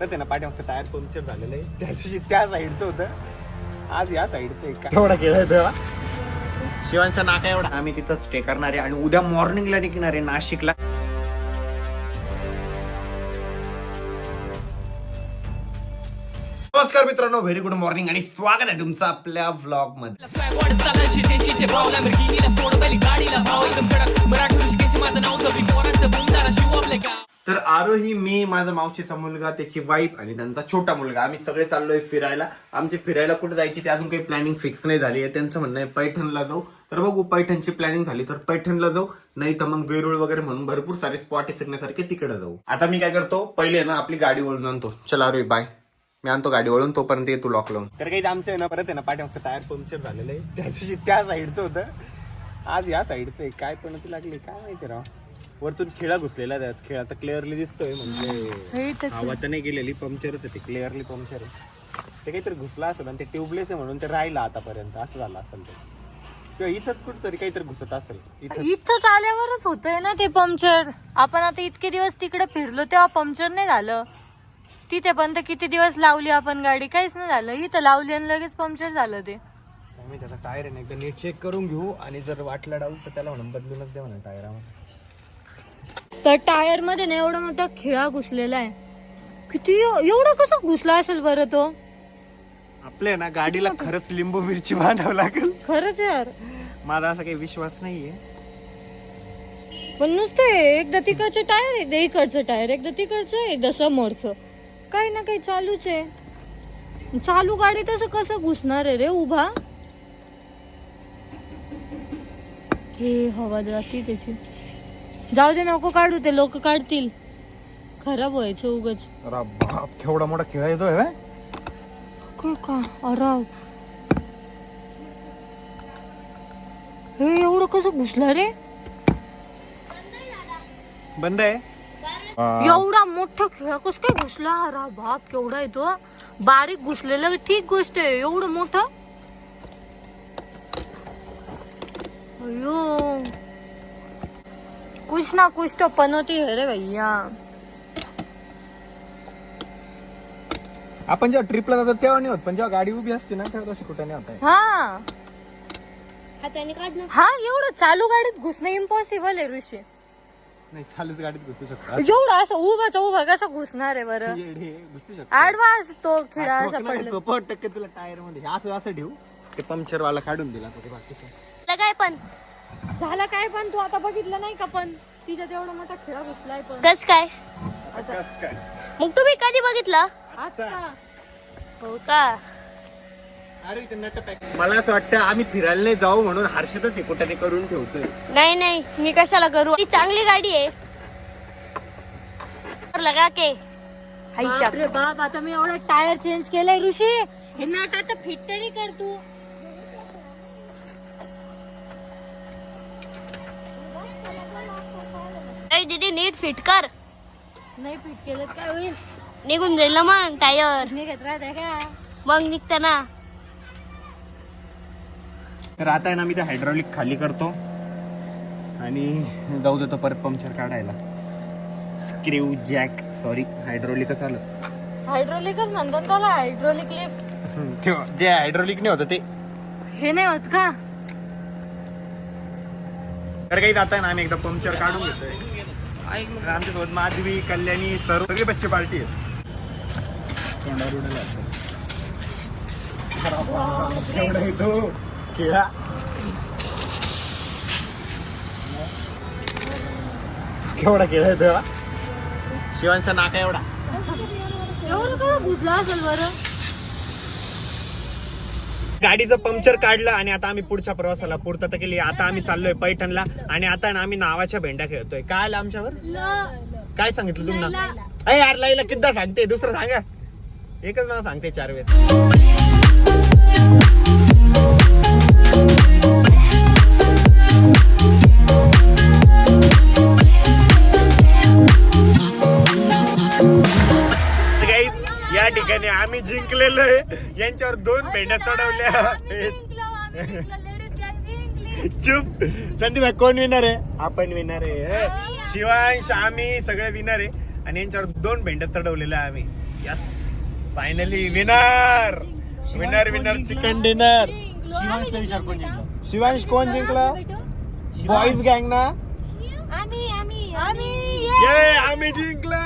परत आहे ना पाठीमागचं टायर पंक्चर झालेलं आहे. त्या दिवशी त्या साईडचं होतं. आज या साईडचं आहे का? एवढा केला शिवांचा नाका एवढा. आम्ही तिथं स्टे करणार आहे आणि उद्या मॉर्निंगला निघणार आहे नाशिकला. नमस्कार मित्रांनो व्हेरी गुड मॉर्निंग आणि स्वागत आहे तुमचं आपल्या व्लॉगमध्ये तर आरोही मी माझा मावशीचा मुलगा त्याची वाईफ आणि त्यांचा छोटा मुलगा. आम्ही सगळे चाललोय फिरायला. आमची फिरायला कुठे जायची ते अजून काही प्लॅनिंग फिक्स नाही झाली आहे. त्यांचं म्हणणं आहे पैठणला जाऊ. तर बघू पैठणची प्लॅनिंग झाली तर पैठणला जाऊ. नाही तर मग वेरूळ वगैरे म्हणून भरपूर सारे स्पॉट आहे फिरण्यासारखे तिकडे जाऊ. आता मी काय करतो पहिले ना आपली गाडी वळून आणतो. चला अरे बाय मी आणतो गाडी वळून तोपर्यंत येतो लॉक लावून. तर काही आमचं आहे ना परत आहे ना पाठ्या टायर पंक्चर झालेलं आहे. त्या दिवशी त्या साईडचं होतं. आज या साईडचं आहे. काय पण लागली काय माहिती राव. वरतून खिळा घुसलेला त्यात. खिळा तर क्लिअरली दिसतोय म्हणजे तर नाही गेलेली पंक्चरच आहे ते क्लिअरली पंक्चर आहे. ते काहीतरी घुसला असेल आणि ते ट्यूबलेस आहे म्हणून ते राहिलं आतापर्यंत. असं झालं असेल ते. किंवा इथंच कुठतरी काहीतरी घुसत असेल. इथं इथंच आल्यावरच होतंय ना ते पंक्चर आपण आता इतके दिवस तिकडे फिरलो तेव्हा पंक्चर नाही झालं. तिथे पण तर किती दिवस लावली आपण गाडी काहीच नाही झालं. इथं लावली आणि लगेच पंक्चर झालं ते. आम्ही त्याचा टायर आहे ना एकदा नीट चेक करून घेऊ आणि जर वाटला डाऊट तर त्याला म्हणून बदलूनच दे म्हणा टायरामध्ये तर टायरमध्ये ना एवढा मोठा खिळा घुसलेला आहे. किती एवढं कसं घुसला असेल बरं तो? आपल्या ना गाडीला खरंच लिंबू मिरची बांधावं लागेल. खरंच यार. माझा असा काही विश्वास नाहीये. पण नुसतं एकदा तिकडचं टायर एकदा इकडचं टायर एकदा तिकडचं एकदा समोरचं. काही ना काही चालूच आहे. चालू गाडी तसं कसं घुसणार आहे रे उभा? हे हवा जाती त्याची. जाऊ दे नको काढू ते लोक काढतील. खराब व्हायचं उगच. अरे बाप केवढा मोठा खेळ येतोय व्हय? काय का? अराव हे एवढं कसं घुसलं रे? बंद आहे. एवढा मोठा खेळा कस काय घुसला? अरे बाप केवढा येतो बारीक घुसलेलं ठीक गोष्ट आहे एवढं मोठं. अयो कुछ ना कुछ तो पनोती है रे भैया। आपण जेव्हा ट्रिपला जातो तेव्हा नाही होत पण जेव्हा गाडी उभी असते ना तेव्हा तशी कुठे नाही होत. हा. हा एवढं चालू गाडीत घुसणं इम्पॉसिबल आहे ऋषी. नाही चालूच गाडीत घुसू शकतो. एवढं असं उभाचा उभा कसा घुसणार आहे बरं? येडे, घुसू शकतो. आडवा तो खिळा असा पडला. सोपं टक्के तुला टायरमध्ये हे असं असं ठेवू. ते पंक्चर वाला काढून दिला तो ते बाकीचं काय पण? झाला काय पण तू आता बघितलं नाही का पण? तिच्यात एवढा मोठा खिळा घुसलाय पण. कस काय? आता कस काय? मग तुम्ही कधी बघितलं? आता. हो का? अरे ते नट पॅक मला असं वाटतं आम्ही फिरायला नाही जाऊ म्हणून हर्षतच हे कुठे करून ठेवतोय. नाही नाही. मी कशाला करू? ही चांगली गाडी आहे. तर लगा के. हायशा. बापरे बाप आता मी एवढा टायर चेंज केलाय ऋषी. हे नाट आता फिट तरी कर तू. दीदी नीट फिट कर. नाही फिट केलं काय होईल? निघून जाईल ना मग टायर निघत राहते का? मग निघतं ना. तर आता आहे ना मी ते हायड्रॉलिक खाली करतो. आणि जाऊ देतो परत पंक्चर काढायला. स्क्रीव जॅक सॉरी हायड्रॉलिकच आलं. हायड्रोलिकच म्हणतात त्याला हायड्रोलिक लिफ्ट ते जे हायड्रॉलिक नाही होतं ते. हे नाही होत का? तर काही जाता ना आम्ही एकदा पंक्चर काढून घेतोय. आमच्या आमच्यासोबत माधवी कल्याणी सर्व सगळे बच्चे पार्टी आहेत. केवढा येतो खेळा. केवढा खेळा येतो शिवांचा नाका एवढा. एवढं का असेल बरं? गाडीचं पंक्चर काढलं आणि आता आम्ही पुढच्या प्रवासाला पूर्तता केली. आता आम्ही चाललोय पैठणला आणि आता ना आम्ही नावाच्या भेंड्या खेळतोय. काय आलं आमच्यावर? काय सांगितलं तुम्हाला अरे यार लाईला किद्दा सांगते. दुसरं सांगा. एकच नाव सांगते चार वेळेस. या ठिकाणी आम्ही जिंकलेलो आहे. यांच्यावर दोन भेंड्या चढवल्या चुप. संदीप भाई कोण विनर आहे? आपण विनर आहे. शिवांश आम्ही सगळे विनर आहे. आणि यांच्यावर दोन भेंड्या चढवलेल्या आहे आम्ही. Yes finally winner winner winner chicken dinner शिवांशचा विचार कोण जिंकला? शिवांश कोण जिंकला? बॉईज गँग ना? आम्ही आम्ही आम्ही. ये आम्ही जिंकलो.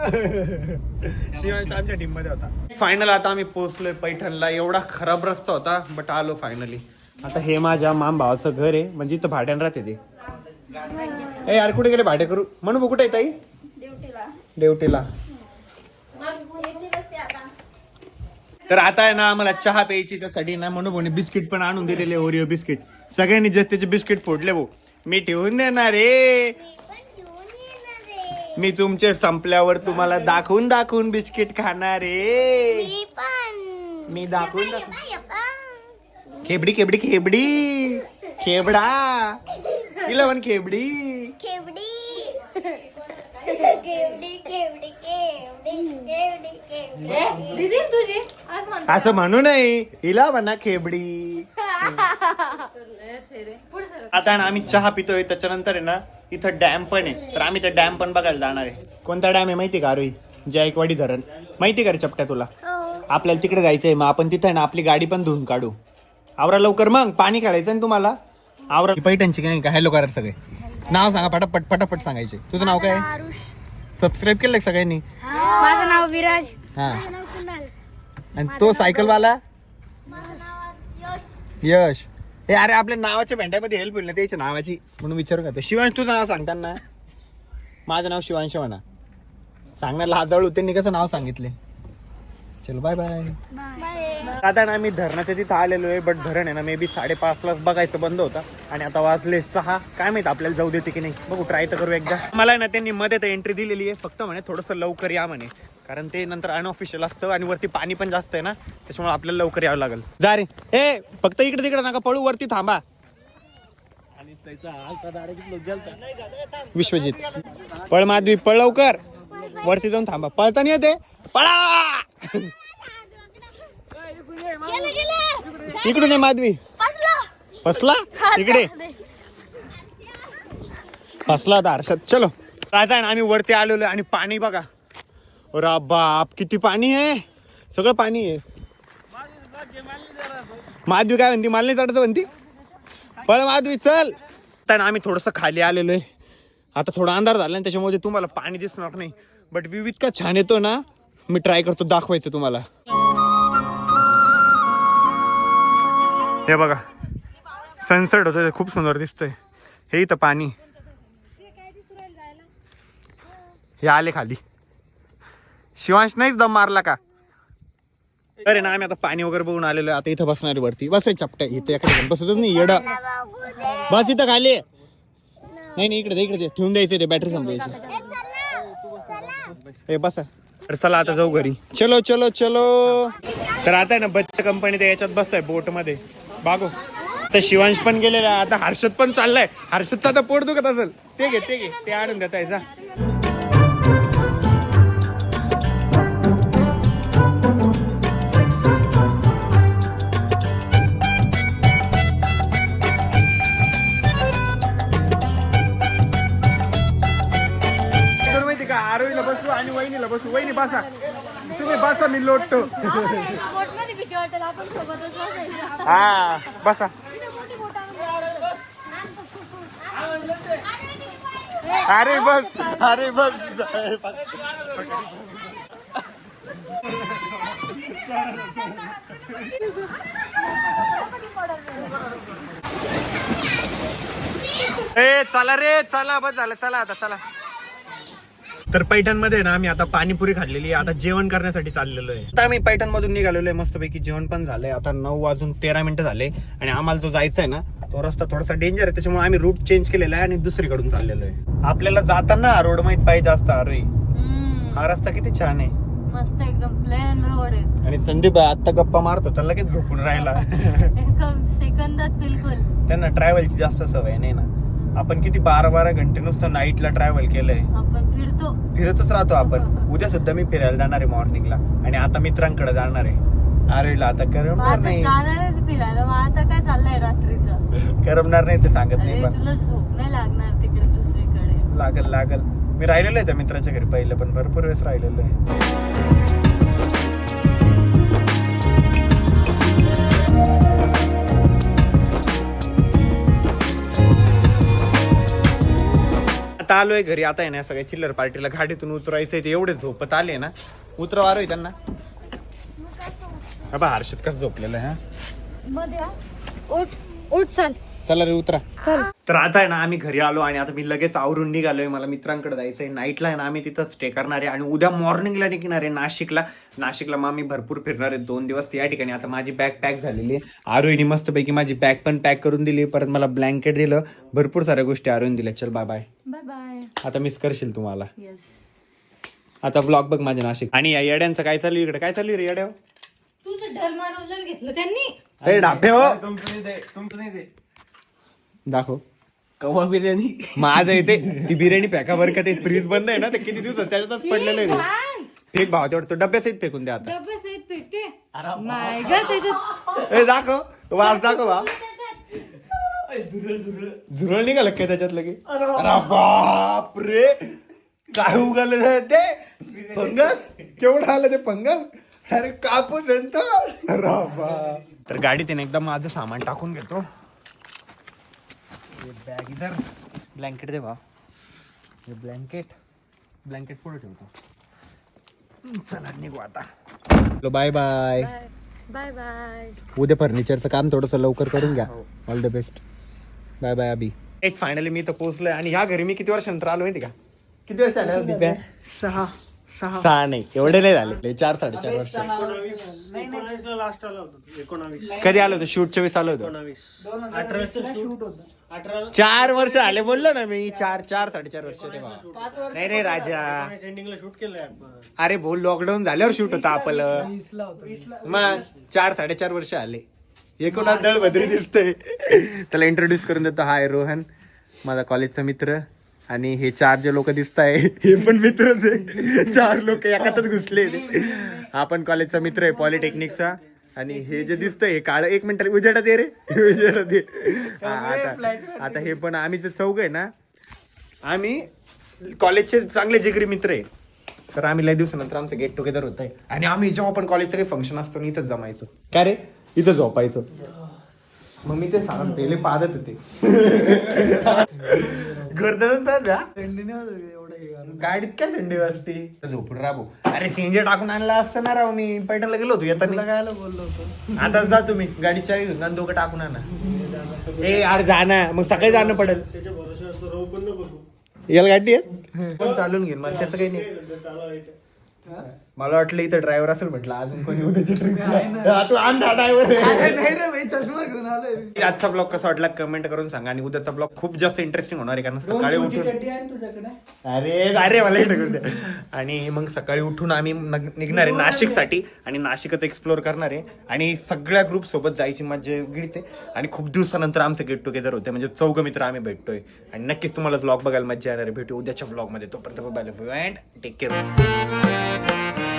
आमच्या टीममध्ये होता. फायनल आता आम्ही पोहोचलोय पैठणला. एवढा खराब रस्ता होता बट आलो फायनली आता हे माझ्या माम भावाचं घर आहे. म्हणजे इथं भाड्यानं राहते ते. ए यार कुठे गेले? भाडे करू. म्हणू कुठे आहे ताई? देवटीला. तर आता आहे ना आम्हाला चहा प्यायची त्यासाठी ना म्हणू भाऊ बिस्किट पण आणून दिलेले ओरिओ बिस्किट. सगळ्यांनी जास्त त्याचे बिस्किट फोडले भाऊ. मी ठेवून देणार रे मी तुमचे संपल्यावर तुम्हाला दाखवून दाखवून बिस्किट खाणार रे मी दाखवून दाखवून. खेबडी खेबडी खेबडी. खेबडा. तिला पण खेबडी. म्हणतो. असं म्हणू नये हिला म्हणा खेबडी. आता ना आम्ही चहा पितोय त्याच्यानंतर आहे ना इथं डॅम पण आहे. तर आम्ही त्या डॅम पण बघायला जाणार आहे. कोणता डॅम आहे माहिती का आरोही जायकवाडी धरण. माहिती का रे चपट्या तुला? आपल्याला तिकडे जायचंय. मग आपण तिथं आहे ना आपली गाडी पण धुवून काढू. आवरा लवकर मग पाणी खेळायचं ना तुम्हाला? आवरा पैठणची काय का हॅलो करा सगळे? नाव सांगा पटापट पटापट सांगायचे. तुझं नाव काय? सबस्क्राईब केलं का सगळ्यांनी? माझं नाव विराज. हा. आणि तो सायकलवाला यश. हे अरे आपल्या नावाच्या भेंड्यामध्ये हेल्प होईल ना त्याच्या नावाची. म्हणून विचारू का? शिवांश तुझं नाव सांगताना माझं नाव शिवांश म्हणा. सांगणार लाजाळू त्यांनी कसं नाव सांगितले? चलो बाय बाय आता ना आम्ही धरणाच्या तिथं आलेलो आहे बट धरण आहे ना मे बी साडेपाचलाच बघायचं बंद होता. आणि आता वाजले सहा. काय माहीत आपल्याला जाऊ देते की नाही. बघू ट्राय तर करू एकदा. मला ना त्यांनी मध्ये तर एंट्री दिलेली आहे. फक्त म्हणे थोडंसं लवकर या म्हणे. कारण ते नंतर अनऑफिशियल असतं आणि वरती पाणी पण जास्त आहे ना त्याच्यामुळे आपल्याला लवकर यावं लागेल. जा रे. ए फक्त इकडे तिकडे नका पळू वरती थांबा. आणि त्याचा विश्वजित. पळ माधवी पळ लवकर. वरती जाऊन थांबा. पळताना येते. पळा! इकडून ये माधवी. फसला? इकडे. फसला आता हर्षद चलो. आता ना आम्ही वरती आलेलो आहे आणि पाणी बघा. अरे बाप किती पाणी आहे? सगळं पाणी आहे. माधवी काय म्हणती? मला नाही म्हणती? पळ माधवी चल. तर आम्ही थोडस खाली आलेलो आहे. आता थोडा अंधार झाला आणि त्याच्यामध्ये तुम्हाला पाणी दिसणार नाही. बट व्ह्यू इतका छान येतो ना मी ट्राय करतो दाखवायचं तुम्हाला. हे बघा सनसेट होतं ते खूप सुंदर दिसतंय. हे इथं पाणी. हे आले खाली. शिवांश नाहीच दम मारला का? अरे ना आम्ही आता पाणी वगैरे बघून आलेलो आता इथं बसणार आहे वरती. बस रे चपट्या इथे एकडे बसतच नाही येडा. बस इथं खाली. नाही नाही इकडे इकडे ठेवून द्यायचं ते बॅटरी संपवायची. ए बसा. तर चला आता जाऊ घरी. चलो चलो चलो. तर आता ना बच्चा कंपनी ते याच्यात बसताय बोटमध्ये बागो. आता शिवांश पण गेलेला. आता हर्षद पण चाललाय. हर्षद आता पोट दुखत असेल. ते घे ते घे ते आणून देताय जा. का? आरोहीला बसू आणि वहिनीला बसू. वहिनी बसा. तुम्ही बसा मी लोटतो. हा बसा. अरे बस अरे बस. ए चला रे चला बस झालं चला आता चला. तर पैठणमध्ये ना आम्ही आता पाणीपुरी खाल्लेली आहे. आता जेवण करण्यासाठी चाललेलो आहे. आता आम्ही पैठण मधून निघालेलो आहे. मस्तपैकी जेवण पण झालंय. आता नऊ वाजून तेरा मिनिटं झाले आणि आम्हाला जो जायचा आहे ना तो रस्ता थोडासा डेंजर आहे. त्याच्यामुळे आम्ही रूट चेंज केलेला आहे आणि दुसरीकडून चाललेलो आहे. आपल्याला जाताना रोड माहीत पाहिजे जास्त अरे. हा रस्ता किती छान आहे. मस्त एकदम प्लेन रोड आहे. आणि संदीप आता गप्पा मारतो तर लगेच झोपून राहिला. एकदम सेकंदात बिलकुल. त्यांना ट्रॅव्हलची जास्त सवय नाही ना. आपण किती बारा बारा घंटे नुसतं नाईटला ट्रॅव्हल केलंय. आपण फिरतो. फिरतच राहतो आपण. उद्या सुद्धा मी फिरायला जाणार आहे मॉर्निंगला आणि आता मित्रांकडे जाणार आहे. आरेला आता करमणार नाही. जाणारच फिरायला. मग आता काय चाललंय रात्रीचं? करमणार नाही ते सांगत अरे नाही पण तुला झोप नाही लागणार तिकडे दुसरीकडे. लागल लागल. मी राहिलेलो आहे त्या मित्राच्या घरी पहिले पण भरपूर वेळेस राहिलेलो आहे. आता आलोय घरी. आता आहे ना सगळ्या चिल्लर पार्टीला गाडीतून उतरायचंय ते एवढे झोपत आले ना. उतरव आरोय त्यांना. हा बा हर्षद कसं झोपलेलं आहे हा? मध्ये. उठ उठ चाल. चला रे उतरा. चल. तर आता आहे ना आम्ही घरी आलो आणि आता मी लगेच आवरून निघालोय. मला मित्रांकडे जायचंय. नाईटला आहे ना आम्ही तिथं स्टे करणार आहे आणि उद्या मॉर्निंगला निघणार आहे नाशिकला. नाशिकला मग आम्ही भरपूर फिरणार आहे. दोन दिवस या ठिकाणी. आता माझी बॅग पॅक झालेली आहे. आरोहीने मस्तपैकी माझी बॅग पण पॅक करून दिली. परत मला ब्लँकेट दिलं. भरपूर साऱ्या गोष्टी आरोहीने दिल्या. चल बाय बाय बाय बाय आता मिस करशील तुम्हाला. आता ब्लॉग बघ माझ्या नाशिक. आणि या येड्यांचं काय चालू इकडे? काय चालू रे येड्या? तुझं घेतलं त्यांनी? अरे डाबे हो. तुमचं नाही ते तुमचं नाही ते दाखव. कवा बिर्याणी? माझं इथे ती बिर्याणी पॅका बरं का ते फ्रीज बंद आहे ना ते किती दिवस त्याच्यातच पडलेलं आहे. फेक भाव तेवढं तो डब्यासहित फेकून द्या आता. डबे सहित फेकते? माय ग त्याच्यात ए दाखव वास दाखव वा. झुरळ निघालं काय त्याच्यात लगे अरे बाप रे. काय उगालं ते? फंगस? केवढं आलं ते फंगस? अरे कापूस आहे ना तो. अरे बाप. तर गाडीत आहे ना एकदम माझं सामान टाकून घेतो. बॅग इधर। ब्लँकेट दे भाव हे ब्लँकेट ब्लँकेट पुढे ठेवतो चला निघू आता बाय बाय बाय बाय उद्या फर्निचरचं काम थोडंसं लवकर करून घ्या. All the best bye bye Abhi एक फायनली मी तर पोहोचलोय आणि ह्या घरी मी किती वर्षानंतर आलो माहिती का? किती वर्ष आले सहा. सहा. सहा नाही एवढे नाही झाले चार साडेचार वर्ष. एकोणावीसला लास्ट आला होता. एकोणावीस. कधी आलो होतो? शूटच्या वेळेस आलो होतो. एकोणावीस. अठराचं शूट होतं. अठरा चार वर्ष आले बोललो ना मी चार चार साडेचार वर्ष तेव्हा नाही नाही राजा. एंडिंगला शूट केलंय आपण. अरे बोल लॉकडाऊन झाल्यावर शूट होतं आपलं मग चार साडेचार वर्ष आले. एकूण दळ बदरी दिसतंय. त्याला इंट्रोड्यूस करून देतो. हाय रोहन. माझा कॉलेजचा मित्र. आणि हे चार जे लोक दिसत आहे हे पण मित्रच आहे चार लोक एकातच घुसले हा पण कॉलेजचा मित्र आहे पॉलिटेक्निकचा आणि हे जे दिसतंय हे काळ एक मिनिट उजेडात ये रे. उजेडात ये आता आता हे पण आम्ही जे चौघ आहे ना आम्ही कॉलेजचे चांगले जिगरी मित्र आहे तर आम्ही लय दिवसानंतर आमचं गेट टुगेदर होत आहे आणि आम्ही जेव्हा पण कॉलेजचं काही फंक्शन असतो ना इथंच जमायचो. काय रे? इथं झोपायचो. मग मी ते सांग पहिले पाहत होते. गाडीत काय थंडी वाजते? झोपून राबो अरे सीएनजी टाकून आणला असतं ना राव मी पैठणला गेलो होतो येताना. काय बोललो होतो? आता जा तुम्ही गाडी चावी घेऊन आणि दोघं टाकून आणा. ए अरे जा ना मग सकाळी जाणं पडेल. त्याच्या भरोश्यावर राहू पण नको तू. याला गाडी आहे? पण चालून घेईन मला त्याचं काही नाही. चालवायचं. मला वाटलं इथं ड्रायव्हर असेल म्हटलं अजून कोणी उद्याची ट्रिप तू आणा ड्रायव्हर आजचा ब्लॉग कसा वाटला कमेंट करून सांगा आणि उद्याचा ब्लॉग खूप जास्त इंटरेस्टिंग होणार आहे कारण सकाळी उठून अरे अरे मला. आणि मग सकाळी उठून आम्ही नग- निघणार आहे नाशिकसाठी आणि नाशिकच एक्सप्लोर करणार आहे. आणि सगळ्या ग्रुप सोबत जायची मजा आहे. आणि खूप दिवसानंतर आमचं गेट टुगेदर होते म्हणजे चौघ मित्र आम्ही भेटतोय. आणि नक्कीच तुम्हाला ब्लॉग बघायला मजा येणार आहे. भेटू उद्याच्या ब्लॉगमध्ये. तोपर्यंत बाय अँड टेक केअर